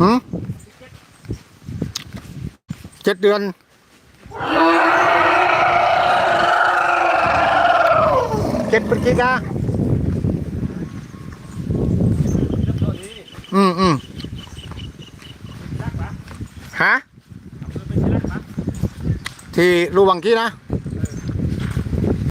หืมเจ็ดเดือน เจ็ดพฤศจิกาอืมอืมฮะที่รูวังกี้นะ